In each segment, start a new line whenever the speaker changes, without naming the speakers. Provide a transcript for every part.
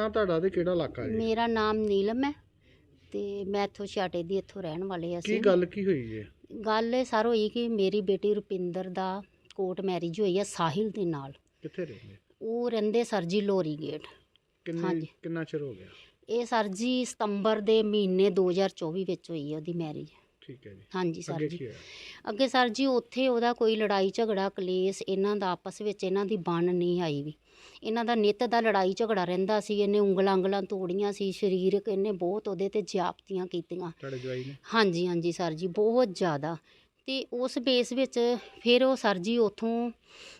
ਨਾਂ ਤੁਹਾਡਾ ਤੇ ਕਿਹੜਾ ਇਲਾਕਾ ਜੀ
ਮੇਰਾ ਨਾਮ ਨੀਲਮ ਹੈ ਤੇ ਮੈਂ ਇੱਥੋਂ ਛਾਟੇ ਦੀ ਇੱਥੋਂ ਰਹਿਣ ਵਾਲੇ
ਕੀ
ਅਸੀਂ।
ਗੱਲ ਕੀ ਹੋਈ ਜੀ
ਗੱਲ ਇਹ ਸਰ ਹੋਈ ਕਿ ਮੇਰੀ ਬੇਟੀ ਰੁਪਿੰਦਰ ਦਾ ਕੋਰਟ ਮੈਰਿਜ ਹੋਈ ਹੈ ਸਾਹਿਲ ਦੇ ਨਾਲ।
ਕਿੱਥੇ ਰਹਿੰਦੇ?
ਉਹ ਰਹਿੰਦੇ ਸਰ ਜੀ ਲੋਰੀ ਗੇਟ।
ਕਿੰਨੇ
ਹਾਂਜੀ।
ਕਿੰਨਾ ਚਿਰ ਹੋ ਗਿਆ?
ਇਹ ਸਰ ਜੀ ਸਤੰਬਰ ਦੇ ਮਹੀਨੇ 2024 ਵਿੱਚ ਹੋਈ ਹੈ ਉਹਦੀ ਮੈਰਿਜ।
ਠੀਕ ਹੈ ਜੀ।
ਹਾਂਜੀ ਸਰ
ਅੱਗੇ
ਜੀ।
ਹੋਇਆ?
ਅੱਗੇ ਸਰ ਜੀ ਉੱਥੇ ਉਹਦਾ ਕੋਈ ਲੜਾਈ ਝਗੜਾ ਕਲੇਸ਼ ਇਹਨਾਂ ਦਾ ਆਪਸ ਵਿੱਚ ਇਹਨਾਂ ਦੀ ਬਣ ਨਹੀਂ ਆਈ ਵੀ। ਇਹਨਾਂ ਦਾ ਨਿੱਤ ਦਾ ਲੜਾਈ ਝਗੜਾ ਰਹਿੰਦਾ ਸੀ ਇਹਨੇ ਉਂਗਲਾਂ ਉਂਗਲਾਂ ਤੋੜੀਆਂ ਸੀ ਸਰੀਰਕ ਇਹਨੇ ਬਹੁਤ ਉਹਦੇ ਤੇ ਜ਼ਿਆਦਤੀਆਂ ਕੀਤੀਆਂ।
ਤੁਹਾਡੇ ਜਵਾਈ ਨੇ?
ਹਾਂਜੀ ਹਾਂਜੀ ਸਰ ਜੀ ਬਹੁਤ ਜ਼ਿਆਦਾ। ਤੇ ਉਸ ਬੇਸ ਵਿੱਚ ਫਿਰ ਉਹ ਸਰ ਜੀ ਉਥੋਂ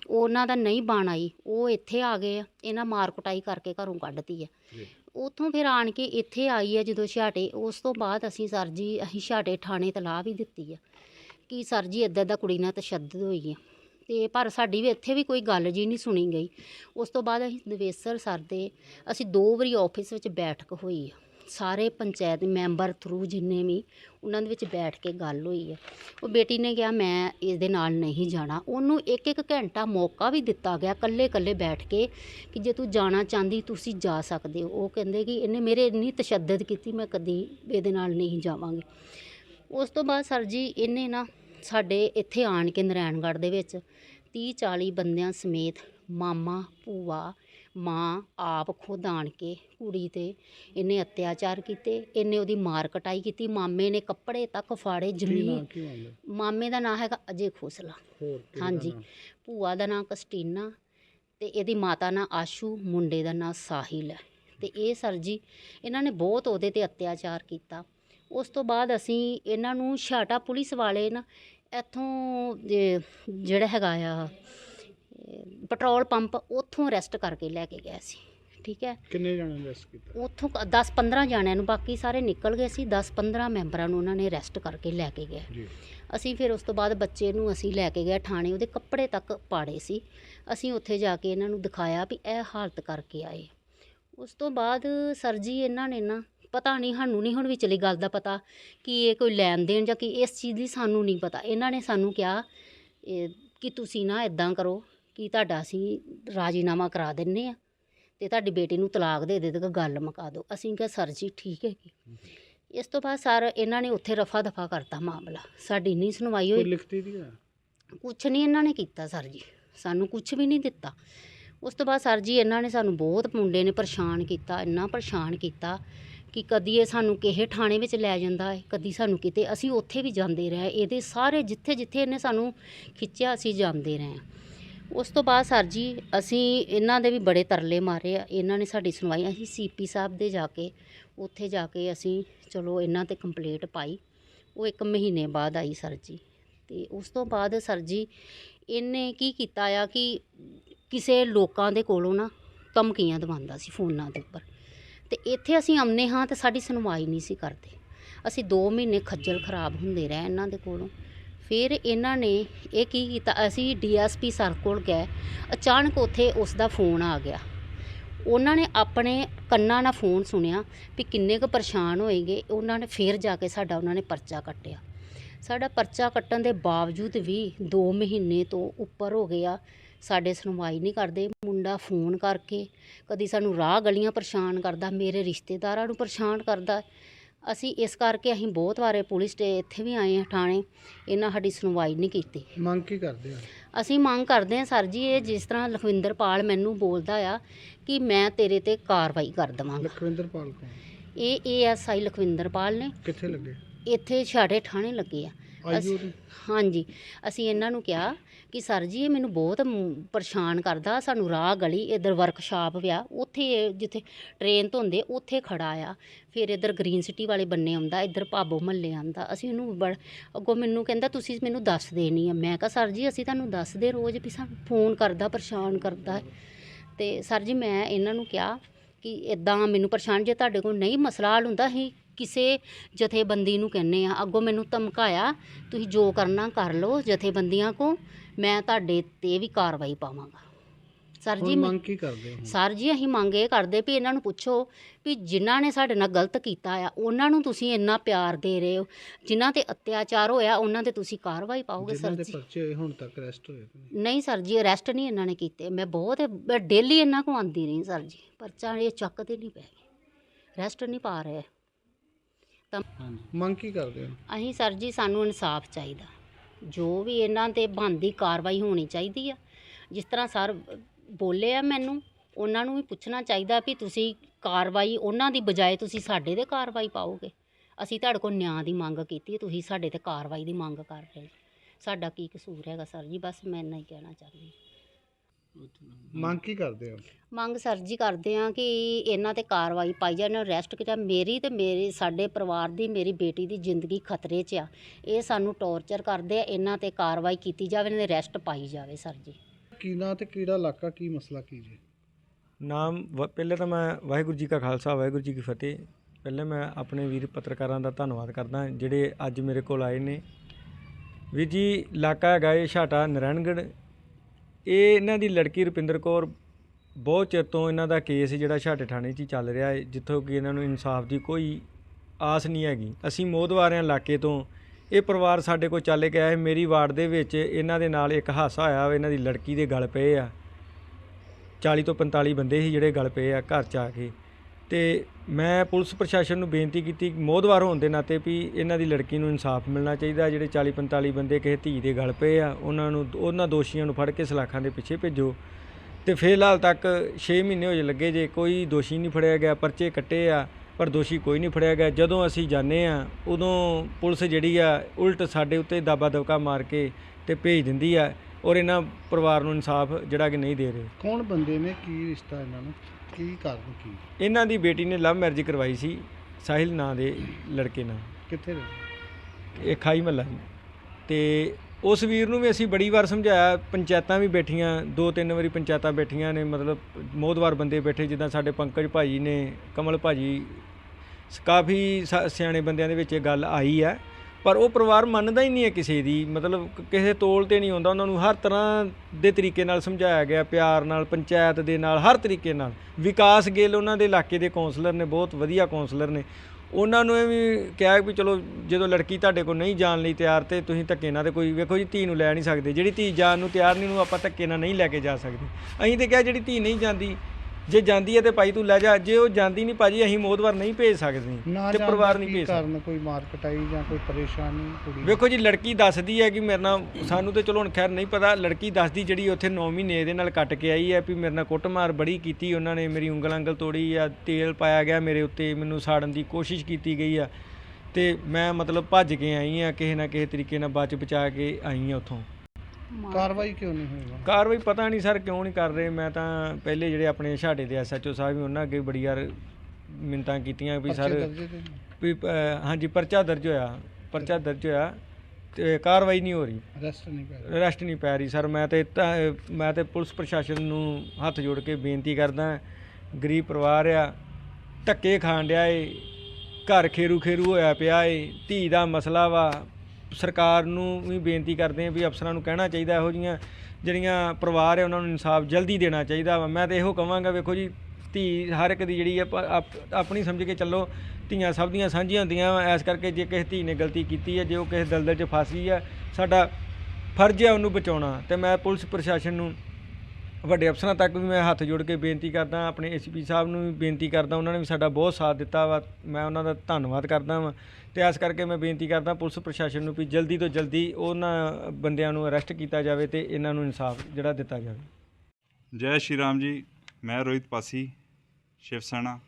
ਉਹਨਾਂ ਦਾ ਨਹੀਂ ਬਣ ਆਈ ਉਹ ਇੱਥੇ ਆ ਗਏ ਆ ਇਹਨਾਂ ਮਾਰ ਕੁਟਾਈ ਕਰਕੇ ਘਰੋਂ ਕੱਢਤੀ ਆ।
ਜੀ।
ਉੱਥੋਂ ਫਿਰ ਆਣ ਕੇ ਇੱਥੇ ਆਈ ਹੈ ਜਦੋਂ ਛਾਟੇ, ਉਸ ਤੋਂ ਬਾਅਦ ਅਸੀਂ ਸਰ ਜੀ, ਅਸੀਂ ਛਾਟੇ ਥਾਣੇ ਤਲਾਹ ਵੀ ਦਿੱਤੀ ਆ ਕਿ ਸਰ ਜੀ ਇੱਦਾਂ ਦਾ ਕੁੜੀ ਨਾਲ ਤਸ਼ੱਦਦ ਹੋਈ ਆ। ਤੇ ਪਰ ਸਾਡੀ ਵੀ ਇੱਥੇ ਵੀ ਕੋਈ ਗੱਲ ਜੀ ਨਹੀਂ ਸੁਣੀ ਗਈ। ਉਸ ਤੋਂ ਬਾਅਦ ਅਸੀਂ ਦਵੇਸਰ ਸਰ ਦੇ, ਅਸੀਂ ਦੋ ਵਾਰੀ ਆਫਿਸ ਵਿੱਚ ਬੈਠਕ ਹੋਈ ਆ। ਸਾਰੇ ਪੰਚਾਇਤ ਮੈਂਬਰ ਥਰੂ ਜਿੰਨੇ ਵੀ, ਉਹਨਾਂ ਦੇ ਵਿੱਚ ਬੈਠ ਕੇ ਗੱਲ ਹੋਈ ਹੈ ਉਹ ਬੇਟੀ ਨੇ ਕਿਹਾ, ਮੈਂ ਇਹਦੇ ਨਾਲ ਨਹੀਂ ਜਾਣਾ। ਉਹਨੂੰ ਇੱਕ ਇੱਕ ਘੰਟਾ ਮੌਕਾ ਵੀ ਦਿੱਤਾ ਗਿਆ ਇਕੱਲੇ ਇਕੱਲੇ ਬੈਠ ਕੇ ਕਿ ਜੇ ਤੂੰ ਜਾਣਾ ਚਾਹੁੰਦੀ, ਤੁਸੀਂ ਜਾ ਸਕਦੇ ਹੋ। ਉਹ ਕਹਿੰਦੇ ਕਿ ਇਹਨੇ ਮੇਰੇ ਇੰਨੀ ਤਸ਼ੱਦਦ ਕੀਤੀ, ਮੈਂ ਕਦੀ ਇਹਦੇ ਨਾਲ ਨਹੀਂ ਜਾਵਾਂਗੀ। ਉਸ ਤੋਂ ਬਾਅਦ ਸਰ ਜੀ, ਇਹਨੇ ਨਾ ਸਾਡੇ ਇੱਥੇ ਆਣ ਕੇ ਨਰੈਣਗੜ੍ਹ ਦੇ ਵਿੱਚ 30 40 ਬੰਦਿਆਂ ਸਮੇਤ ਮਾਮਾ, ਭੂਆ ਮਾਂ ਆਪ ਖੁਦ ਆਣ ਕੇ ਕੁੜੀ ਤੇ ਇਹਨੇ ਅਤਿਆਚਾਰ ਕੀਤੇ ਇਹਨੇ ਉਹਦੀ ਮਾਰ ਕਟਾਈ ਕੀਤੀ ਮਾਮੇ ਨੇ ਕੱਪੜੇ ਤੱਕ ਫਾੜੇ ਜ਼ਮੀਨ ਮਾਮੇ? ਦਾ ਨਾਂ ਹੈਗਾ ਅਜੇ ਖੋਸਲਾ। ਹਾਂਜੀ। ਭੂਆ ਦਾ ਨਾਂ ਕਸਟੀਨਾ ਤੇ ਇਹਦੀ ਮਾਤਾ ਨਾਂ ਆਸ਼ੂ ਮੁੰਡੇ ਦਾ ਨਾਂ ਸਾਹਿਲ ਹੈ। ਤੇ ਇਹ ਸਰ ਜੀ ਇਹਨਾਂ ਨੇ ਬਹੁਤ ਉਹਦੇ ਤੇ ਅਤਿਆਚਾਰ ਕੀਤਾ। ਉਸ ਤੋਂ ਬਾਅਦ ਅਸੀਂ ਇਹਨਾਂ ਨੂੰ ਛਾਟਾ ਪੁਲਿਸ ਵਾਲੇ ਨਾ ਇੱਥੋਂ ਜਿਹੜਾ ਹੈਗਾ ਆ ਪੈਟਰੋਲ ਪੰਪ ਉੱਥੋਂ ਅਰੈਸਟ ਕਰਕੇ ਲੈ ਕੇ ਗਏ ਸੀ ਠੀਕ ਹੈ?
ਕਿੰਨੇ ਜਣੇ ਨੇ ਰੈਸਟ ਕੀਤਾ?
ਉੱਥੋਂ 10 15 ਜਾਣਿਆਂ ਨੂੰ ਬਾਕੀ ਸਾਰੇ ਨਿਕਲ ਗਏ ਸੀ 10 15 ਮੈਂਬਰਾਂ ਨੂੰ ਉਹਨਾਂ ਨੇ ਅਰੈਸਟ ਕਰਕੇ ਲੈ ਕੇ ਗਏ।
ਜੀ।
ਅਸੀਂ ਫਿਰ ਉਸ ਤੋਂ ਬਾਅਦ ਬੱਚੇ ਨੂੰ ਅਸੀਂ ਲੈ ਕੇ ਗਏ ਥਾਣੇ ਉਹਦੇ ਕੱਪੜੇ ਤੱਕ ਪਾੜੇ ਸੀ। ਅਸੀਂ ਉੱਥੇ ਜਾ ਕੇ ਇਹਨਾਂ ਨੂੰ ਦਿਖਾਇਆ ਵੀ ਇਹ ਹਾਲਤ ਕਰਕੇ ਆਏ। ਉਸ ਤੋਂ ਬਾਅਦ ਸਰ ਜੀ ਇਹਨਾਂ ਨੇ ਨਾ ਪਤਾ ਨਹੀਂ ਸਾਨੂੰ ਨਹੀਂ ਹੁਣ ਵਿਚਲੀ ਗੱਲ ਦਾ ਪਤਾ ਕਿ ਇਹ ਕੋਈ ਲੈਣ ਦੇਣ ਜਾਂ ਕਿ ਇਸ ਚੀਜ਼ ਦੀ ਸਾਨੂੰ ਨਹੀਂ ਪਤਾ। ਇਹਨਾਂ ਨੇ ਸਾਨੂੰ ਕਿਹਾ ਇਹ, ਕਿ ਤੁਸੀਂ ਨਾ ਇਦਾਂ ਕਰੋ ਕਿ ਤੁਹਾਡਾ ਅਸੀਂ ਰਾਜੀਨਾਮਾ ਕਰਾ ਦਿੰਨੇ ਆ ਤੇ ਤੁਹਾਡੀ ਬੇਟੀ ਨੂੰ ਤਲਾਕ ਦੇ ਦੇ ਤੇ ਗੱਲ ਮੁਕਾ ਦਿਓ। ਅਸੀਂ ਕਿਹਾ ਸਰ ਜੀ ਠੀਕ ਹੈ ਜੀ ਇਸ ਤੋਂ ਬਾਅਦ ਸਰ ਇਹਨਾਂ ਨੇ ਉੱਥੇ ਰਫਾ ਦਫਾ ਕਰਤਾ ਮਾਮਲਾ। ਸਾਡੀ ਨਹੀਂ ਸੁਣਵਾਈ
ਕੋਈ
ਹੋਈ
ਲਿਖਤੀ ਦੀ ਹੈ
ਕੁਛ ਨਹੀਂ ਇਹਨਾਂ ਨੇ ਕੀਤਾ ਸਰ ਜੀ। ਸਾਨੂੰ ਕੁਛ ਵੀ ਨਹੀਂ ਦਿੱਤਾ। ਉਸ ਤੋਂ ਬਾਅਦ ਸਰ ਜੀ ਇਹਨਾਂ ਨੇ ਸਾਨੂੰ ਬਹੁਤ ਮੁੰਡੇ ਨੇ ਪਰੇਸ਼ਾਨ ਕੀਤਾ ਇੰਨਾ ਪਰੇਸ਼ਾਨ ਕੀਤਾ ਕਿ ਕਦੀ ਇਹ ਸਾਨੂੰ ਕਿਸੇ ਥਾਣੇ ਵਿੱਚ ਲੈ ਜਾਂਦਾ ਹੈ ਕਦੀ ਸਾਨੂੰ ਕਿਤੇ। ਅਸੀਂ ਉੱਥੇ ਵੀ ਜਾਂਦੇ ਰਹੇ। ਇਹਦੇ ਸਾਰੇ ਜਿੱਥੇ ਜਿੱਥੇ ਇਹਨੇ ਸਾਨੂੰ ਖਿੱਚਿਆ ਅਸੀਂ ਜਾਂਦੇ ਰਹੇ। ਉਸ ਤੋਂ ਬਾਅਦ ਸਰ ਜੀ, ਅਸੀਂ ਇਹਨਾਂ ਦੇ ਵੀ ਬੜੇ ਤਰਲੇ ਮਾਰੇ ਆ। ਇਹਨਾਂ ਨੇ ਸਾਡੀ ਸੁਣਵਾਈ, ਅਸੀਂ ਸੀਪੀ ਸਾਹਿਬ ਦੇ ਜਾ ਕੇ, ਉੱਥੇ ਜਾ ਕੇ ਅਸੀਂ ਚਲੋ ਇਹਨਾਂ ਤੇ ਕੰਪਲੇਂਟ ਪਾਈ। ਉਹ ਇੱਕ ਮਹੀਨੇ ਬਾਅਦ ਆਈ ਸਰ ਜੀ। ਤੇ ਉਸ ਤੋਂ ਬਾਅਦ ਸਰ ਜੀ, ਇਹਨੇ ਕੀ ਕੀਤਾ ਆ ਕਿ ਕਿਸੇ ਲੋਕਾਂ ਦੇ ਕੋਲੋਂ ਨਾ ਧਮਕੀਆਂ ਦਵਾਉਂਦਾ ਸੀ ਫੋਨਾਂ ਦੇ ਉੱਪਰ। ਤੇ ਇੱਥੇ ਅਸੀਂ ਆਉਂਦੇ ਹਾਂ ਤੇ ਸਾਡੀ ਸੁਣਵਾਈ ਨਹੀਂ ਸੀ ਕਰਦੇ। ਅਸੀਂ 2 ਮਹੀਨੇ ਖੱਜਲ ਖਰਾਬ ਹੁੰਦੇ ਰਹੇ ਇਹਨਾਂ ਦੇ ਕੋਲੋਂ। ਫਿਰ ਇਹਨਾਂ ਨੇ ਇਹ ਕੀ ਕੀਤਾ, ਅਸੀਂ ਡੀਐਸਪੀ ਸਰ ਕੋਲ ਗਏ, ਅਚਾਨਕ ਉੱਥੇ ਉਸ ਦਾ ਫੋਨ ਆ ਗਿਆ। ਉਹਨਾਂ ਨੇ ਆਪਣੇ ਕੰਨਾਂ ਨਾਲ ਫੋਨ ਸੁਣਿਆ ਵੀ ਕਿੰਨੇ ਕੁ ਪਰੇਸ਼ਾਨ ਹੋਏਗੇ। ਉਹਨਾਂ ਨੇ ਫਿਰ ਜਾ ਕੇ ਸਾਡਾ ਉਹਨਾਂ ਨੇ ਪਰਚਾ ਕੱਟਿਆ। ਸਾਡਾ ਪਰਚਾ ਕੱਟਣ ਦੇ ਬਾਵਜੂਦ ਵੀ 2 ਮਹੀਨੇ ਤੋਂ ਉੱਪਰ ਹੋ ਗਿਆ, ਸਾਡੇ ਸੁਣਵਾਈ ਨਹੀਂ ਕਰਦੇ। ਮੁੰਡਾ ਫੋਨ ਕਰਕੇ ਕਦੀ ਸਾਨੂੰ ਰਾਹ ਗਲੀਆਂ ਪਰੇਸ਼ਾਨ ਕਰਦਾ, ਮੇਰੇ ਰਿਸ਼ਤੇਦਾਰਾਂ ਨੂੰ ਪਰੇਸ਼ਾਨ ਕਰਦਾ। ਅਸੀਂ ਇਸ ਕਰਕੇ ਅਸੀਂ ਬਹੁਤ ਵਾਰੇ ਪੁਲਿਸ ਤੇ ਇੱਥੇ ਵੀ ਆਏ ਹਾਂ ਥਾਣੇ। ਇਹਨਾਂ ਸਾਡੀ ਸੁਣਵਾਈ ਨਹੀਂ ਕੀਤੀ।
ਮੰਗ ਕੀ ਕਰਦੇ ਆ
ਅਸੀਂ ਮੰਗ ਕਰਦੇ ਹਾਂ ਸਰ ਜੀ ਇਹ ਜਿਸ ਤਰ੍ਹਾਂ ਲਖਵਿੰਦਰ ਪਾਲ ਮੈਨੂੰ ਬੋਲਦਾ ਆ ਕਿ ਮੈਂ ਤੇਰੇ ਤੇ ਕਾਰਵਾਈ ਕਰ ਦੇਵਾਂਗਾ।
ਲਖਵਿੰਦਰ ਪਾਲ ਕੌਣ?
ਇਹ ਏਐਸਆਈ ਲਖਵਿੰਦਰ ਪਾਲ ਨੇ।
ਕਿੱਥੇ ਲੱਗੇ?
ਇੱਥੇ ਛਾੜੇ ਥਾਣੇ ਲੱਗੇ ਆ। ਹਾਂਜੀ। ਅਸੀਂ ਇਹਨਾਂ ਨੂੰ ਕਿਹਾ ਕਿ ਸਰ ਜੀ ਇਹ ਮੈਨੂੰ ਬਹੁਤ ਮ- ਪਰੇਸ਼ਾਨ ਕਰਦਾ। ਸਾਨੂੰ ਰਾਹ ਗਲੀ ਇਧਰ ਵਰਕਸ਼ਾਪ ਵਿਆ ਉੱਥੇ ਇਹ ਜਿੱਥੇ ਟ੍ਰੇਨ ਧੁੰਦੇ ਉੱਥੇ ਖੜਾ ਆ। ਫਿਰ ਇਧਰ ਗ੍ਰੀਨ ਸਿਟੀ ਵਾਲੇ ਬੰਨੇ ਆਉਂਦਾ ਇਧਰ ਭਾਬੋ ਮਹੱਲੇ ਆਉਂਦਾ। ਅਸੀਂ ਉਹਨੂੰ ਬੜ ਅੱਗੋਂ ਮੈਨੂੰ ਕਹਿੰਦਾ ਤੁਸੀਂ ਮੈਨੂੰ ਦੱਸ ਦੇਣੀ ਆ। ਮੈਂ ਕਿਹਾ ਸਰ ਜੀ ਅਸੀਂ ਤੁਹਾਨੂੰ ਦੱਸਦੇ ਰੋਜ਼ ਵੀ ਸਾਨੂੰ ਫੋਨ ਕਰਦਾ ਪਰੇਸ਼ਾਨ ਕਰਦਾ ਹੈ। ਤੇ ਸਰ ਜੀ ਮੈਂ ਇਹਨਾਂ ਨੂੰ ਕਿਹਾ ਕਿ ਇਦਾਂ ਮੈਨੂੰ ਪਰੇਸ਼ਾਨ ਜੇ ਤੁਹਾਡੇ ਕੋਲ ਨਹੀਂ ਮਸਲਾ ਹੱਲ ਹੁੰਦਾ ਅਸੀਂ ਕਿਸੇ ਜਥੇਬੰਦੀ ਨੂੰ ਕਹਿੰਨੇ ਆ ਅੱਗੋਂ ਮੈਨੂੰ ਧਮਕਾਇਆ ਤੁਸੀਂ ਜੋ ਕਰਨਾ ਕਰ ਲਓ ਜਥੇਬੰਦੀਆਂ ਕੋ ਮੈਂ ਤੁਹਾਡੇ ਤੇ ਵੀ ਕਾਰਵਾਈ ਪਾਵਾਂਗਾ। ਸਰ ਜੀ
ਮੰਗ ਕੀ ਕਰਦੇ ਹੋ
ਸਰ ਜੀ ਅਸੀਂ ਮੰਗ ਇਹ ਕਰਦੇ ਵੀ ਇਹਨਾਂ ਨੂੰ ਪੁੱਛੋ ਵੀ ਜਿਨ੍ਹਾਂ ਨੇ ਸਾਡੇ ਨਾਲ ਗਲਤ ਕੀਤਾ ਆ ਉਹਨਾਂ ਨੂੰ ਤੁਸੀਂ ਇੰਨਾ ਪਿਆਰ ਦੇ ਰਹੇ ਹੋ ਜਿਨ੍ਹਾਂ ਤੇ ਅਤਿਆਚਾਰ ਹੋਇਆ ਉਹਨਾਂ ਤੇ ਤੁਸੀਂ ਕਾਰਵਾਈ ਪਾਓਗੇ ਸਰ ਜੀ?
ਪਰਚੇ ਹੁਣ ਤੱਕ ਅਰੈਸਟ ਹੋਏ ਨਹੀਂ?
ਸਰ ਜੀ ਅਰੈਸਟ ਨਹੀਂ ਇਹਨਾਂ ਨੇ ਕੀਤੇ ਮੈਂ ਬਹੁਤ ਡੇਲੀ ਇਹਨਾਂ ਕੋ ਆਂਦੀ ਰਹੀ ਸਰ ਜੀ ਪਰਚਾ ਇਹ ਚੱਕਦੇ ਨਹੀਂ ਪਏ ਰੈਸਟ ਨਹੀਂ ਪਾ ਰਹੇ।
ਹਾਂਜੀ। ਮੰਗ ਕੀ ਕਰਦੇ ਹੋ?
ਅਸੀਂ ਸਰ ਜੀ ਸਾਨੂੰ ਇਨਸਾਫ ਚਾਹੀਦਾ। ਜੋ ਵੀ ਇਹਨਾਂ ਤੇ ਬਣਦੀ ਕਾਰਵਾਈ ਹੋਣੀ ਚਾਹੀਦੀ ਆ। ਜਿਸ ਤਰ੍ਹਾਂ ਸਰ ਬੋਲੇ ਆ ਮੈਨੂੰ ਉਹਨਾਂ ਨੂੰ ਵੀ ਪੁੱਛਣਾ ਚਾਹੀਦਾ ਵੀ ਤੁਸੀਂ ਕਾਰਵਾਈ ਉਹਨਾਂ ਦੀ ਬਜਾਏ ਤੁਸੀਂ ਸਾਡੇ ਤੇ ਕਾਰਵਾਈ ਪਾਓਗੇ। ਅਸੀਂ ਤੁਹਾਡੇ ਕੋਲ ਨਿਆਂ ਦੀ ਮੰਗ ਕੀਤੀ ਹੈ, ਤੁਸੀਂ ਸਾਡੇ ਤੇ ਕਾਰਵਾਈ ਦੀ ਮੰਗ ਕਰ ਰਹੇ ਹੋ। ਸਾਡਾ ਕੀ ਕਸੂਰ ਹੈਗਾ ਸਰ ਜੀ? ਬਸ ਮੈਂ ਇੰਨਾ ਹੀ ਕਹਿਣਾ ਚਾਹੁੰਦੀ ਹਾਂ।
ਮੰਗ ਕੀ ਕਰਦੇ ਹੋ?
ਮੰਗ ਸਰ ਜੀ ਕਰਦੇ ਆ ਕਿ ਇਹਨਾਂ ਤੇ ਕਾਰਵਾਈ ਪਾਈ ਜਾਏ ਇਹਨਾਂ ਨੂੰ ਅਰੈਸਟ ਕੀਤਾ ਮੇਰੀ ਤੇ ਮੇਰੇ ਸਾਡੇ ਪਰਿਵਾਰ ਦੀ ਮੇਰੀ ਬੇਟੀ ਦੀ ਜ਼ਿੰਦਗੀ ਖਤਰੇ 'ਚ ਆ। ਇਹ ਸਾਨੂੰ ਟੌਰਚਰ ਕਰਦੇ ਆ ਇਹਨਾਂ ਤੇ ਕਾਰਵਾਈ ਕੀਤੀ ਜਾਵੇ ਇਹਨਾਂ ਦੇ ਅਰੈਸਟ ਪਾਈ ਜਾਵੇ ਸਰ ਜੀ।
ਕੀ ਨਾਂ ਤੇ ਕਿਹੜਾ ਇਲਾਕਾ ਕੀ ਮਸਲਾ ਕੀ ਜੀ?
ਨਾਮ ਵ- ਪਹਿਲੇ ਤਾਂ ਮੈਂ ਵਾਹਿਗੁਰੂ ਜੀ ਕਾ ਖਾਲਸਾ ਵਾਹਿਗੁਰੂ ਜੀ ਕੀ ਫਤਿਹ। ਪਹਿਲੇ ਮੈਂ ਆਪਣੇ ਵੀਰ ਪੱਤਰਕਾਰਾਂ ਦਾ ਧੰਨਵਾਦ ਕਰਦਾ ਜਿਹੜੇ ਅੱਜ ਮੇਰੇ ਕੋਲ ਆਏ ਨੇ। ਵੀਰ ਜੀ ਇਲਾਕਾ ਹੈਗਾ ਇਹ ਛਾਟਾ ਨਰੈਣਗੜ੍ਹ। ਇਹ ਇਹਨਾਂ ਦੀ ਲੜਕੀ ਰੁਪਿੰਦਰ ਕੌਰ ਬਹੁਤ ਚਿਰ ਤੋਂ ਇਹਨਾਂ ਦਾ ਕੇਸ ਜਿਹੜਾ ਛਾਟੇ ਥਾਣੇ 'ਚ ਹੀ ਚੱਲ ਰਿਹਾ ਹੈ ਜਿੱਥੋਂ ਕਿ ਇਹਨਾਂ ਨੂੰ ਇਨਸਾਫ ਦੀ ਕੋਈ ਆਸ ਨਹੀਂ ਹੈਗੀ। ਅਸੀਂ ਮੋਦਵਾਰਿਆਂ ਇਲਾਕੇ ਤੋਂ ਇਹ ਪਰਿਵਾਰ ਸਾਡੇ ਕੋਲ ਚੱਲ ਕੇ ਆਇਆ ਮੇਰੀ ਵਾਰਡ ਦੇ ਵਿੱਚ ਇਹਨਾਂ ਦੇ ਨਾਲ ਇੱਕ ਹਾਸਾ ਹੋਇਆ ਵਾ, ਇਹਨਾਂ ਦੀ ਲੜਕੀ ਦੇ ਗਲ ਪਏ ਆ। 40 ਤੋਂ 45 ਬੰਦੇ ਸੀ ਜਿਹੜੇ ਗਲ ਪਏ ਆ ਘਰ ਚ ਆ ਕੇ। ਤੇ ਮੈਂ ਪੁਲਿਸ ਪ੍ਰਸ਼ਾਸਨ ਨੂੰ ਬੇਨਤੀ ਕੀਤੀ ਮੋਦਵਾਰ ਹੋਣ ਦੇ ਨਾਤੇ ਵੀ ਇਹਨਾਂ ਦੀ ਲੜਕੀ ਨੂੰ ਇਨਸਾਫ ਮਿਲਣਾ ਚਾਹੀਦਾ। ਜਿਹੜੇ 40 45 ਬੰਦੇ ਕਿਸੇ ਧੀ ਦੇ ਗਲ ਪਏ ਆ, ਉਹਨਾਂ ਨੂੰ, ਉਹਨਾਂ ਦੋਸ਼ੀਆਂ ਨੂੰ ਫੜ ਕੇ ਸਲਾਖਾਂ ਦੇ ਪਿੱਛੇ ਭੇਜੋ। ਤੇ ਫਿਲਹਾਲ ਤੱਕ 6 ਮਹੀਨੇ ਹੋ ਜੇ ਲੱਗੇ ਜੇ ਕੋਈ ਦੋਸ਼ੀ ਨਹੀਂ ਫੜਿਆ ਗਿਆ, ਪਰਚੇ ਕੱਟੇ ਆ, ਪਰ ਦੋਸ਼ੀ ਕੋਈ ਨਹੀਂ ਫੜਿਆ ਗਿਆ। ਜਦੋਂ ਅਸੀਂ ਜਾਂਦੇ ਆ, ਉਦੋਂ ਪੁਲਿਸ ਜਿਹੜੀ ਆ, ਉਲਟ ਸਾਡੇ ਉੱਤੇ ਦਾਬਾ ਦਬਕਾ ਮਾਰ ਕੇ ਤੇ ਭੇਜ ਦਿੰਦੀ ਆ। ਔਰ ਇਹਨਾਂ ਪਰਿਵਾਰ ਨੂੰ ਇਨਸਾਫ ਜਿਹੜਾ ਕਿ ਨਹੀਂ ਦੇ ਰਹੇ।
ਕੌਣ ਬੰਦੇ ਨੇ? ਕੀ ਰਿਸ਼ਤਾ ਇਹਨਾਂ ਨੂੰ? ਕੀ ਕਾਰਨ ਕੀ?
ਇਹਨਾਂ ਦੀ ਬੇਟੀ ਨੇ ਲਵ ਮੈਰਿਜ ਕਰਵਾਈ ਸੀ ਸਾਹਿਲ ਨਾਂ ਦੇ ਲੜਕੇ ਨਾਲ।
ਕਿੱਥੇ ਰਹਿੰਦੇ?
ਇਹ ਖਾਈ ਮੱਲਾ ਜੀ। ਤੇ ਉਸ ਵੀਰ ਨੂੰ ਵੀ ਅਸੀਂ ਬੜੀ ਵਾਰ ਸਮਝਾਇਆ ਪੰਚਾਇਤਾਂ ਵੀ ਬੈਠੀਆਂ ਦੋ ਤਿੰਨ ਵਾਰੀ ਪੰਚਾਇਤਾਂ ਬੈਠੀਆਂ ਨੇ ਮਤਲਬ ਮੋਦਵਾਰ ਬੰਦੇ ਬੈਠੇ ਜਿੱਦਾਂ ਸਾਡੇ ਪੰਕਜ ਭਾਜੀ ਨੇ ਕਮਲ ਭਾਜੀ। ਸ- ਕਾਫੀ ਸ- ਸਿਆਣੇ ਬੰਦਿਆਂ ਦੇ ਵਿੱਚ ਇਹ ਗੱਲ ਆਈ ਹੈ। ਪਰ ਉਹ ਪਰਿਵਾਰ ਮੰਨਦਾ ਹੀ ਨਹੀਂ ਹੈ ਕਿਸੇ ਦੀ। ਮਤਲਬ ਕਿਸੇ ਤੋਲ ਤੇ ਨਹੀਂ ਆਉਂਦਾ। ਉਹਨਾਂ ਨੂੰ ਹਰ ਤਰ੍ਹਾਂ ਦੇ ਤਰੀਕੇ ਨਾਲ ਸਮਝਾਇਆ ਗਿਆ। ਪਿਆਰ ਨਾਲ, ਪੰਚਾਇਤ ਦੇ ਨਾਲ, ਹਰ ਤਰੀਕੇ ਨਾਲ। ਵਿਕਾਸ ਗਿੱਲ ਉਹਨਾਂ ਦੇ ਇਲਾਕੇ ਦੇ ਕੌਂਸਲਰ ਨੇ, ਬਹੁਤ ਵਧੀਆ ਕੌਂਸਲਰ ਨੇ। ਉਹਨਾਂ ਨੂੰ ਇਹ ਵੀ ਕਿਹਾ ਵੀ ਚਲੋ, ਜਦੋਂ ਲੜਕੀ ਤੁਹਾਡੇ ਕੋਲ ਨਹੀਂ ਜਾਣ ਲਈ ਤਿਆਰ ਤੇ ਤੁਸੀਂ ਧੱਕੇ ਨਾਲ ਤੇ ਕੋਈ, ਵੇਖੋ ਜੀ, ਧੀ ਨੂੰ ਲੈ ਨਹੀਂ ਸਕਦੇ। ਜਿਹੜੀ ਧੀ ਜਾਣ ਨੂੰ ਤਿਆਰ ਨਹੀਂ, ਉਹਨੂੰ ਆਪਾਂ ਧੱਕੇ ਨਾਲ ਨਹੀਂ ਲੈ ਕੇ ਜਾ ਸਕਦੇ। ਅਸੀਂ ਤੇ ਕਿਹਾ, ਜਿਹੜੀ ਧੀ ਨਹੀਂ ਜਾਂਦੀ ਜੇ ਜਾਂਦੀ ਹੈ ਤੇ ਭਾਈ ਤੂੰ ਲੈ ਜਾ ਜੇ ਉਹ ਜਾਂਦੀ ਨਹੀਂ ਭਾਜੀ ਅਸੀਂ ਮੋਦਵਾਰ ਨਹੀਂ ਭੇਜ ਸਕਦੇ।
ਨਾ
ਤੇ
ਜਾਣ
ਪਰਿਵਾਰ ਨਹੀਂ
ਕੀ
ਭੇਜ ਸਕਦੇ।
ਕਾਰਨ ਕੋਈ ਮਾਰ ਕਟਾਈ ਜਾਂ ਕੋਈ ਪਰੇਸ਼ਾਨੀ ਕੁੜੀ
ਵੇਖੋ ਜੀ ਲੜਕੀ ਦੱਸਦੀ ਹੈ ਕਿ ਮੇਰੇ ਨਾਲ ਸਾਨੂੰ ਤੇ ਚਲੋ ਹੁਣ ਖੈਰ ਨਹੀਂ ਪਤਾ ਲੜਕੀ ਦੱਸਦੀ ਜਿਹੜੀ ਉੱਥੇ 9 ਮਹੀਨੇ ਇਹਦੇ ਨਾਲ ਕੱਟ ਕੇ ਆਈ ਹੈ ਵੀ ਮੇਰੇ ਨਾਲ ਕੁੱਟਮਾਰ ਬੜੀ ਕੀਤੀ ਉਹਨਾਂ ਨੇ ਮੇਰੀ ਉਂਗਲ ਅੰਗਲ ਤੋੜੀ ਆ ਤੇਲ ਪਾਇਆ ਗਿਆ ਮੇਰੇ ਉੱਤੇ ਮੈਨੂੰ ਸਾੜਨ ਦੀ ਕੋਸ਼ਿਸ਼ ਕੀਤੀ ਗਈ ਆ। ਤੇ ਮੈਂ ਮਤਲਬ ਭੱਜ ਕੇ ਆਈ ਆ ਕਿਸੇ ਨਾ ਕਿਸੇ ਤਰੀਕੇ ਨਾਲ ਬਚ ਬਚਾ ਕੇ ਆਈ ਆ ਉੱਥੋਂ।
ਕਾਰਵਾਈ ਕਿਉਂ ਨਹੀਂ ਹੋਈ?
ਕਾਰਵਾਈ ਪਤਾ ਨਹੀਂ ਸਰ ਕਿਉਂ ਨਹੀਂ ਕਰ ਰਹੇ। ਮੈਂ ਤਾਂ ਪਹਿਲੇ ਜਿਹੜੇ ਆਪਣੇ ਛਾੜੇ ਦੇ ਐਸਐਚਓ ਸਾਹਿਬ ਵੀ ਉਹਨਾਂ ਅੱਗੇ ਬੜੀ ਯਾਰ ਮਿੰਤਾਂ ਕੀਤੀਆਂ ਵੀ ਸਰ? ਵੀ ਹਾਂਜੀ ਪਰਚਾ ਦਰਜ ਹੋਇਆ। ਪਰਚਾ ਦਰਜ ਹੋਇਆ ਤੇ ਕਾਰਵਾਈ ਨਹੀਂ ਹੋ ਰਹੀ।
ਅਰੈਸਟ ਨਹੀਂ ਕਰ
ਅਰੈਸਟ ਨਹੀਂ ਪੈ ਰਹੀ ਸਰ। ਮੈਂ ਤੇ ਤਾਂ ਮੈਂ ਤੇ ਪੁਲਿਸ ਪ੍ਰਸ਼ਾਸਨ ਨੂੰ ਹੱਥ ਜੋੜ ਕੇ ਬੇਨਤੀ ਕਰਦਾ ਗਰੀਬ ਪਰਿਵਾਰ ਆ ਧੱਕੇ ਖਾਣ ਡਿਆ ਏ ਘਰ ਖੇਰੂ ਖੇਰੂ ਹੋਇਆ ਪਿਆ ਏ ਧੀ ਦਾ ਮਸਲਾ ਵਾ ਸਰਕਾਰ ਨੂੰ ਵੀ ਬੇਨਤੀ ਕਰਦੇ ਆ ਵੀ ਅਫਸਰਾਂ ਨੂੰ ਕਹਿਣਾ ਚਾਹੀਦਾ, ਇਹੋ ਜੀਆਂ ਜਿਹੜੀਆਂ ਪਰਿਵਾਰ ਹੈ, ਉਹਨਾਂ ਨੂੰ ਇਨਸਾਫ ਜਲਦੀ ਦੇਣਾ ਚਾਹੀਦਾ ਵਾ। ਮੈਂ ਤਾਂ ਇਹੋ ਕਹਾਂਗਾ, ਵੇਖੋ ਜੀ, ਧੀ ਹਰ ਇੱਕ ਦੀ ਜਿਹੜੀ ਹੈ ਆਪਣੀ ਸਮਝ ਕੇ ਚੱਲੋ, ਧੀਆਂ ਸਭ ਦੀਆਂ ਸਾਂਝੀਆਂ ਹੁੰਦੀਆਂ ਵਾ। ਇਸ ਕਰਕੇ ਜੇ ਕਿਸੇ ਧੀ ਨੇ ਗਲਤੀ ਕੀਤੀ ਹੈ, ਜੇ ਉਹ ਕਿਸੇ ਦਲਦਲ 'ਚ ਫਸ ਗਈ ਹੈ, ਸਾਡਾ ਫਰਜ਼ ਹੈ ਉਹਨੂੰ ਬਚਾਉਣਾ। ਤੇ ਮੈਂ ਪੁਲਿਸ ਪ੍ਰਸ਼ਾਸਨ ਨੂੰ ਵੱਡੇ ਅਫਸਰਾਂ ਤੱਕ ਵੀ ਮੈਂ ਹੱਥ ਜੋੜ ਕੇ ਬੇਨਤੀ ਕਰਦਾ, ਆਪਣੇ ਏਸੀਪੀ ਸਾਹਿਬ ਨੂੰ ਵੀ ਬੇਨਤੀ ਕਰਦਾ, ਉਹਨਾਂ ਨੇ ਵੀ ਸਾਡਾ ਬਹੁਤ ਸਾਥ ਦਿੱਤਾ ਵਾ, ਮੈਂ ਉਹਨਾਂ ਦਾ ਧੰਨਵਾਦ ਕਰਦਾ ਵਾਂ। ਤੇ ਇਸ ਕਰਕੇ ਮੈਂ ਬੇਨਤੀ ਕਰਦਾ, ਪੁਲਿਸ ਪ੍ਰਸ਼ਾਸਨ ਨੂੰ ਵੀ ਜਲਦੀ ਤੋਂ ਜਲਦੀ ਉਹਨਾਂ ਬੰਦਿਆਂ ਨੂੰ ਅਰੈਸਟ ਕੀਤਾ ਜਾਵੇ ਤੇ ਇਹਨਾਂ ਨੂੰ ਇਨਸਾਫ ਜਿਹੜਾ ਦਿੱਤਾ ਜਾਵੇ।
ਜੈ ਸ਼੍ਰੀ ਰਾਮ ਜੀ, ਮੈਂ ਰੋਹਿਤ ਪਾਸੀ, ਸ਼ਿਵ ਸੈਨਾ,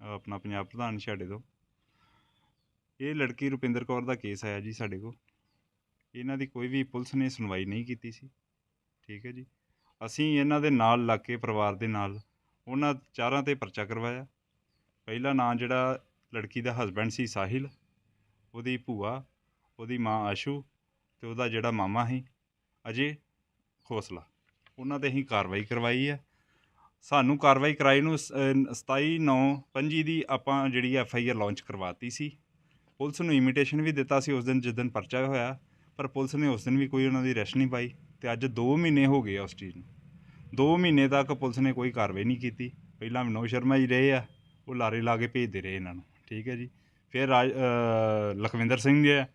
ਆਪਣਾ ਪੰਜਾਬ ਪ੍ਰਧਾਨ ਛਾੜੇ ਤੋਂ। ਇਹ ਲੜਕੀ ਰੁਪਿੰਦਰ ਕੌਰ ਦਾ ਕੇਸ ਆਇਆ ਜੀ ਸਾਡੇ ਕੋਲ। ਇਹਨਾਂ ਦੀ ਕੋਈ ਵੀ ਪੁਲਿਸ ਨੇ ਸੁਣਵਾਈ ਨਹੀਂ ਕੀਤੀ ਸੀ। ਠੀਕ ਹੈ ਜੀ। ਅਸੀਂ ਇਹਨਾਂ ਦੇ ਨਾਲ ਲੱਗ ਕੇ ਪਰਿਵਾਰ ਦੇ ਨਾਲ ਉਹਨਾਂ ਚਾਰਾਂ ਤੇ ਪਰਚਾ ਕਰਵਾਇਆ। ਪਹਿਲਾ ਨਾਂ ਜਿਹੜਾ ਲੜਕੀ ਦਾ ਹਸਬੈਂਡ ਸੀ ਸਾਹਿਲ, ਉਹਦੀ ਭੂਆ, ਉਹਦੀ ਮਾਂ ਆਸ਼ੂ ਅਤੇ ਉਹਦਾ ਜਿਹੜਾ ਮਾਮਾ ਸੀ, ਅਜੇ ਖੋਸਲਾ। ਉਹਨਾਂ ਤੇ ਅਸੀਂ ਕਾਰਵਾਈ ਕਰਵਾਈ ਹੈ ਸਾਨੂੰ ਕਾਰਵਾਈ ਕਰਾਈ ਨੂੰ 27 9 25 ਦੀ ਆਪਾਂ ਜਿਹੜੀ ਐਫ ਆਈ ਆਰ ਲਾਂਚ ਕਰਵਾਤੀ ਸੀ। ਪੁਲਿਸ ਨੂੰ ਇਮੀਟੇਸ਼ਨ ਵੀ ਦਿੱਤਾ ਸੀ ਉਸ ਦਿਨ ਜਿਸ ਦਿਨ ਪਰਚਾ ਹੋਇਆ, ਪਰ ਪੁਲਿਸ ਨੇ ਉਸ ਦਿਨ ਵੀ ਕੋਈ ਉਹਨਾਂ ਦੀ ਰੈਸ਼ ਨਹੀਂ ਪਾਈ। ਤੇ ਅੱਜ 2 ਮਹੀਨੇ ਹੋ ਗਏ ਆ ਉਸ ਚੀਜ਼ ਨੂੰ। 2 ਮਹੀਨੇ ਤੱਕ ਪੁਲਿਸ ਨੇ ਕੋਈ ਕਾਰਵਾਈ ਨਹੀਂ ਕੀਤੀ। ਪਹਿਲਾਂ ਵਿਨੋਦ ਸ਼ਰਮਾ ਜੀ ਰਹੇ ਆ, ਉਹ ਲਾਰੇ ਲਾ ਕੇ ਭੇਜਦੇ ਰਹੇ ਇਹਨਾਂ ਨੂੰ। ਠੀਕ ਹੈ ਜੀ। ਫਿਰ ਰਾਜ ਲਖਵਿੰਦਰ ਸਿੰਘ ਜੀ ਆ,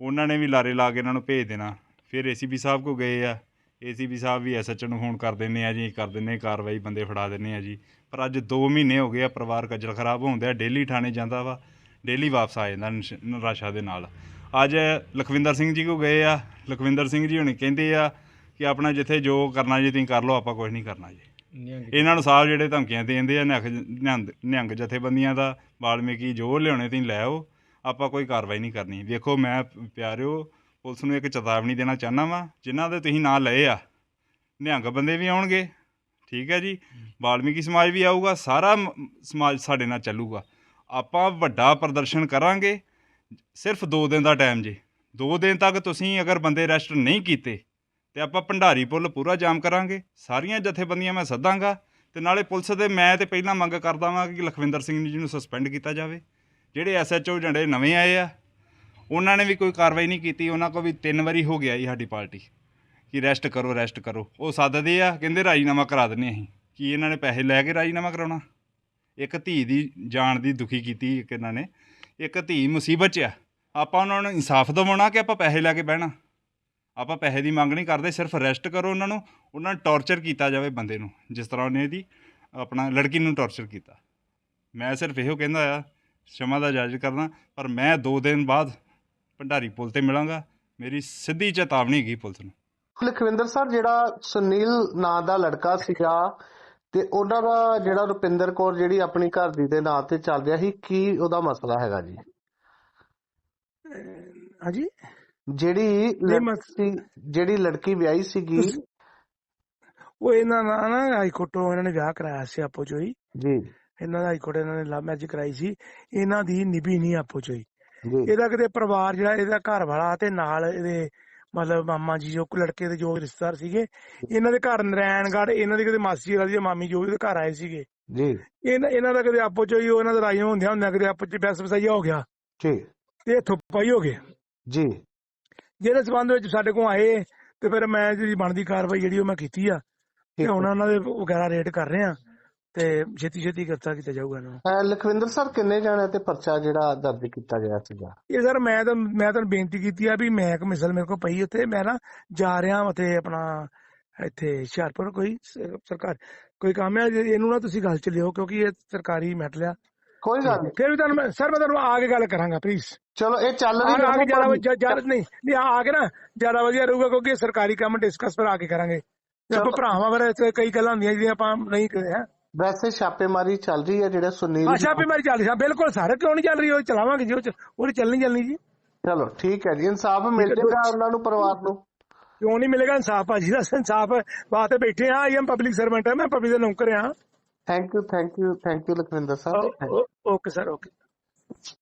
ਉਹਨਾਂ ਨੇ ਵੀ ਲਾਰੇ ਲਾ ਕੇ ਇਹਨਾਂ ਨੂੰ ਭੇਜ ਦੇਣਾ। ਫਿਰ ਏਸੀਪੀ ਸਾਹਿਬ ਕੋ ਗਏ ਆ। ਏਸੀਪੀ ਸਾਹਿਬ ਵੀ ਐਸਐਚਓ ਨੂੰ ਫੋਨ ਕਰ ਦਿੰਦੇ ਆ ਜੀ, ਕਰ ਦਿੰਦੇ ਕਾਰਵਾਈ ਬੰਦੇ ਫੜਾ ਦਿੰਦੇ ਆ ਜੀ। ਪਰ ਅੱਜ 2 ਮਹੀਨੇ ਹੋ ਗਏ ਆ, ਪਰਿਵਾਰ ਕੱਜਲ ਖਰਾਬ ਹੋਣ ਆ ਡੇਲੀ ਥਾਣੇ ਜਾਂਦਾ ਵਾ, ਡੇਲੀ ਵਾਪਸ ਆ ਜਾਂਦਾ ਨਸ਼- ਨਿਰਾਸ਼ਾ ਦੇ ਨਾਲ। ਅੱਜ ਲਖਵਿੰਦਰ ਸਿੰਘ ਜੀ ਕੋ ਗਏ ਆ। ਲਖਵਿੰਦਰ ਸਿੰਘ ਜੀ ਹੁਣੇ ਕਹਿੰਦੇ ਆ ਕਿ ਆਪਣਾ ਜਿੱਥੇ ਜੋ ਕਰਨਾ ਜੀ ਤੁਸੀਂ ਕਰ ਲਓ ਆਪਾਂ ਕੁਝ ਨਹੀਂ ਕਰਨਾ ਜੀ। ਇਹਨਾਂ ਨੂੰ ਸਾਹਿਬ ਜਿਹੜੇ ਧਮਕੀਆਂ ਦੇਂਦੇ ਆ ਨਿਹੰਗ ਨਿਹੰਗ- ਜਥੇਬੰਦੀਆਂ ਦਾ ਵਾਲਮੀਕੀ ਜੋ ਲਿਆਉਣੇ ਤੁਸੀਂ ਲੈ ਆਓ ਆਪਾਂ ਕੋਈ ਕਾਰਵਾਈ ਨਹੀਂ ਕਰਨੀ। ਵੇਖੋ ਮੈਂ ਪਿਆਰਿਓ ਪੁਲਿਸ ਨੂੰ ਇੱਕ ਚੇਤਾਵਨੀ ਦੇਣਾ ਚਾਹੁੰਦਾ ਵਾਂ ਜਿਨ੍ਹਾਂ ਦੇ ਤੁਸੀਂ ਨਾਂ ਲਏ ਆ। ਨਿਹੰਗ ਬੰਦੇ ਵੀ ਆਉਣਗੇ ਠੀਕ ਹੈ ਜੀ? ਵਾਲਮੀਕੀ ਸਮਾਜ ਵੀ ਆਊਗਾ ਸਾਰਾ ਸਮਾਜ ਸਾਡੇ ਨਾਲ ਚੱਲੂਗਾ। ਆਪਾਂ ਵੱਡਾ ਪ੍ਰਦਰਸ਼ਨ ਕਰਾਂਗੇ ਸਿਰਫ 2 ਦਿਨ ਦਾ ਟਾਈਮ ਜੀ। 2 ਦਿਨ ਤੱਕ ਤੁਸੀਂ ਅਗਰ ਬੰਦੇ ਅਰੈਸਟ ਨਹੀਂ ਕੀਤੇ ਤੇ ਆਪਾਂ ਭੰਡਾਰੀ ਪੁੱਲ ਪੂਰਾ ਜਾਮ ਕਰਾਂਗੇ। ਸਾਰੀਆਂ ਜਥੇਬੰਦੀਆਂ ਮੈਂ ਸੱਦਾਂਗਾ ਤੇ ਨਾਲੇ ਪੁਲਿਸ ਦੇ ਮੈਂ ਤੇ ਪਹਿਲਾਂ ਮੰਗ ਕਰਦਾ ਵਾਂ ਕਿ ਲਖਵਿੰਦਰ ਸਿੰਘ ਜੀ ਨੂੰ ਸਸਪੈਂਡ ਕੀਤਾ ਜਾਵੇ। ਜਿਹੜੇ ਐਸਐਚਓ ਜਿਹੜੇ ਨਵੇਂ ਆਏ ਆ, ਉਹਨਾਂ ਨੇ ਵੀ ਕੋਈ ਕਾਰਵਾਈ ਨਹੀਂ ਕੀਤੀ, ਉਹਨਾਂ ਕੋ ਵੀ ਤਿੰਨ ਵਾਰੀ ਹੋ ਗਿਆ ਜੀ ਸਾਡੀ ਪਾਰਟੀ। ਕਿ ਰੈਸਟ ਕਰੋ ਰੈਸਟ ਕਰੋ। ਉਹ ਸੱਦਦੇ ਆ, ਕਹਿੰਦੇ ਰਾਜੀਨਾਮਾ ਕਰਾ ਦਿੰਨੇ ਅਸੀਂ। ਕੀ ਇਹਨਾਂ ਨੇ ਪੈਸੇ ਲੈ ਕੇ ਰਾਜੀਨਾਮਾ ਕਰਾਉਣਾ। ਇੱਕ ਧੀ ਦੀ ਜਾਨ ਦੀ ਦੁਖੀ ਕੀਤੀ ਇੱਕ ਇਹਨਾਂ ਨੇ। ਇੱਕ ਧੀ ਮੁਸੀਬਤ 'ਚ ਆ। ਆਪਾਂ ਉਹਨਾਂ ਨੂੰ ਇਨਸਾਫ ਦਿਵਾਉਣਾ ਕਿ ਆਪਾਂ ਪੈਸੇ ਲੈ ਕੇ ਬਹਿਣਾ? ਆਪਾਂ ਪੈਸੇ ਦੀ ਮੰਗ ਨਹੀਂ ਕਰਦੇ ਸਿਰਫ ਅਰੈਸਟ ਕਰੋ ਉਹਨਾਂ ਨੂੰ ਉਹਨਾਂ ਨੂੰ ਟੌਰਚਰ ਕੀਤਾ ਜਾਵੇ ਬੰਦੇ ਨੂੰ ਜਿਸ ਤਰ੍ਹਾਂ ਉਹਨੇ ਇਹਦੀ ਆਪਣਾ ਲੜਕੀ ਨੂੰ ਟੌਰਚਰ ਕੀਤਾ। ਮੈਂ ਸਿਰਫ ਇਹੋ ਕਹਿੰਦਾ ਆ ਸ਼ਮਾ ਦਾ ਜਾਇਜ਼ ਕਰਦਾ ਪਰ ਮੈਂ 2 ਦਿਨ ਬਾਅਦ ਭੰਡਾਰੀ ਪੁਲ ਤੇ ਮਿਲਾਂਗਾ ਮੇਰੀ ਸਿੱਧੀ ਚੇਤਾਵਨੀ ਹੈਗੀ ਪੁਲਿਸ ਨੂੰ।
ਲਖਵਿੰਦਰ ਸਰ ਜਿਹੜਾ ਸੁਨੀਲ ਨਾਂ ਦਾ ਲੜਕਾ ਸੀਗਾ ਤੇ ਉਹਨਾਂ ਦਾ ਜਿਹੜਾ ਰੁਪਿੰਦਰ ਕੌਰ ਜਿਹੜੀ ਆਪਣੀ ਘਰ ਦੀ ਦੇ ਨਾਂ ਤੇ ਚੱਲ ਰਿਹਾ ਸੀ ਕੀ ਉਹਦਾ ਮਸਲਾ ਹੈਗਾ ਜੀ?
ਹਾਂਜੀ?
ਜਿਹੜੀ ਲੜਕੀ ਜਿਹੜੀ ਲੜਕੀ ਵਿਆਹੀ ਸੀਗੀ।
ਉਹ ਇਹਨਾਂ ਨਾਲ ਨਾ ਹਾਈ ਕੋਰਟੋਂ ਇਹਨਾਂ ਨੇ ਵਿਆਹ ਕਰਾਇਆ ਸੀ ਆਪੋ ਚੋਈ
ਜੀ।
ਇਹਨਾਂ ਦਾ ਹਾਈ ਕੋਰਟ ਇਹਨਾਂ ਨੇ ਲਵ ਮੈਰਿਜ ਕਰਾਈ ਸੀ। ਇਹਨਾਂ ਦੀ ਨਿਭੀ ਨਹੀਂ ਆਪੋ ਚੋਈ
ਜੀ।
ਇਹਦਾ ਕਿਤੇ ਪਰਿਵਾਰ ਜਿਹੜਾ ਇਹਦਾ ਘਰ ਵਾਲਾ ਤੇ ਨਾਲ ਇਹਦੇ ਮਤਲਬ ਮਾਮਾ ਜੀ ਜੋ ਲੜਕੇ ਦੇ ਜੋ ਰਿਸ਼ਤੇਦਾਰ ਸੀਗੇ ਇਹਨਾਂ ਦੇ ਘਰ ਨਰੈਣਗੜ੍ਹ ਇਹਨਾਂ ਦੀ ਕਿਤੇ ਮਾਸੀ ਵਾਲੀ ਜਾਂ ਮਾਮੀ ਜੋ ਘਰ ਆਏ ਸੀਗੇ।
ਜੀ।
ਇਹਨਾਂ ਇਹਨਾਂ ਦਾ ਕਿਤੇ ਆਪੋ ਚੋਈ ਉਹ ਇਹਨਾਂ ਦਾ ਰਾਈ ਹੁੰਦਿਆਂ ਹੁੰਦਿਆਂ ਕਿਤੇ ਆਪੋ ਚ ਬੈਸ ਬਸਾਈਆ ਹੋ ਗਿਆ।
ਜੀ।
ਤੇ ਥੁੱਪਾਈ ਹੋ ਗਏ
ਜੀ।
ਜਿਹਦੇ ਸਬੰਧ ਵਿੱਚ ਸਾਡੇ ਕੋਲ ਆਏ ਤੇ ਫਿਰ ਮੈਂ ਜਿਹੜੀ ਬਣਦੀ ਕਾਰਵਾਈ ਜਿਹੜੀ ਉਹ ਮੈਂ ਕੀਤੀ ਆ ਤੇ ਹੁਣ। ਉਹਨਾਂ ਦੇ ਵਗੈਰਾ ਰੇਟ ਕਰ ਰਹੇ ਆ ਤੇ ਛੇਤੀ ਛੇਤੀ ਗ੍ਰਿਫਤਾਰ ਕੀਤਾ ਜਾਊਗਾ ਇਹਨਾਂ ਨੂੰ।
ਲਖਵਿੰਦਰ ਸਰ ਕਿੰਨੇ ਜਾਣਿਆਂ ਤੇ ਪਰਚਾ ਜਿਹੜਾ ਦਰਜ ਕੀਤਾ ਗਿਆ ਸੀਗਾ?
ਇਹ ਸਰ ਮੈਂ ਤਾਂ ਮੈਂ ਤੁਹਾਨੂੰ ਬੇਨਤੀ ਕੀਤੀ ਆ ਵੀ ਮੈਂ ਇੱਕ ਮਿਸਲ ਮੇਰੇ ਕੋਲ ਪਈ ਉੱਥੇ ਮੈਂ ਨਾ ਜਾ ਰਿਹਾ ਉੱਥੇ ਆਪਣਾ ਇੱਥੇ ਹੁਸ਼ਿਆਰਪੁਰ ਕੋਈ ਸਰਕਾਰ ਕੋਈ ਕੰਮ ਹੈ ਇਹਨੂੰ ਨਾ ਤੁਸੀਂ ਗੱਲ ਚ ਲਿਓ ਕਿਉਂਕਿ ਇਹ ਸਰਕਾਰੀ ਮੈਟਰ ਆ।
ਕੋਈ ਗੱਲ ਨਹੀਂ।
ਫਿਰ ਵੀ ਤੁਹਾਨੂੰ ਮੈਂ ਸਰ ਮੈਂ ਤੁਹਾਨੂੰ ਆ ਕੇ ਗੱਲ ਕਰਾਂਗਾ ਪਲੀਜ਼
ਚਲੋ ਇਹ ਚੱਲ
ਆ
ਰਹੀ
ਆ ਕੇ ਜ਼ਿਆਦਾ ਜ਼ਿਆਦਾ ਨਹੀਂ ਨਹੀਂ ਆ ਆ ਕੇ ਨਾ ਜ਼ਿਆਦਾ ਵਧੀਆ ਰਹੂਗਾ ਕਿਉਂਕਿ ਸਰਕਾਰੀ ਕੰਮ ਡਿਸਕਸ ਫਿਰ ਆ ਕੇ ਕਰਾਂਗੇ। ਤੇ ਆਪਾਂ। ਭਰਾਵਾਂ ਬਾਰੇ ਤੇ ਕਈ ਗੱਲਾਂ ਹੁੰਦੀਆਂ ਜਿਹੜੀਆਂ ਆਪਾਂ ਨਹੀਂ ਕਰਦੇ ਹਾਂ।
ਵੈਸੇ ਛਾਪੇਮਾਰੀ ਚੱਲ ਰਹੀ ਹੈ ਜਿਹੜਾ ਸੁਨੀਲ
ਆਸ਼ਾ ਵੀ ਮਾਰੀ ਚੱਲ ਰਿਹਾ ਬਿਲਕੁਲ ਸਾਰੇ ਕਿਉਂ ਨਹੀਂ ਚੱਲ ਰਹੀ ਉਹ ਚਲਾਵਾਂਗੇ ਜੀ ਉਹ ਚੱਲਣੀ ਚੱਲਣੀ ਜੀ।
ਚਲੋ ਠੀਕ ਹੈ ਜੀ ਇਨਸਾਫ ਮਿਲ
ਹੈ,
ਜਾਏਗਾ ਉਹਨਾਂ ਨੂੰ ਪਰਿਵਾਰ ਨੂੰ।
ਕਿਉਂ ਨਹੀਂ ਮਿਲੇਗਾ ਇਨਸਾਫ ਭਾਜੀ ਦਾ ਇਨਸਾਫ ਵਾਸਤੇ ਬੈਠੇ ਆ ਆਈ ਐਮ ਪਬਲਿਕ ਸਰਵੈਂਟ ਹੈ ਮੈਂ ਪਬਲਿਕ ਦਾ ਨੌਕਰ ਆ
thank you thank you thank you Lakwinder sir.
Oh, oh, okay sir okay.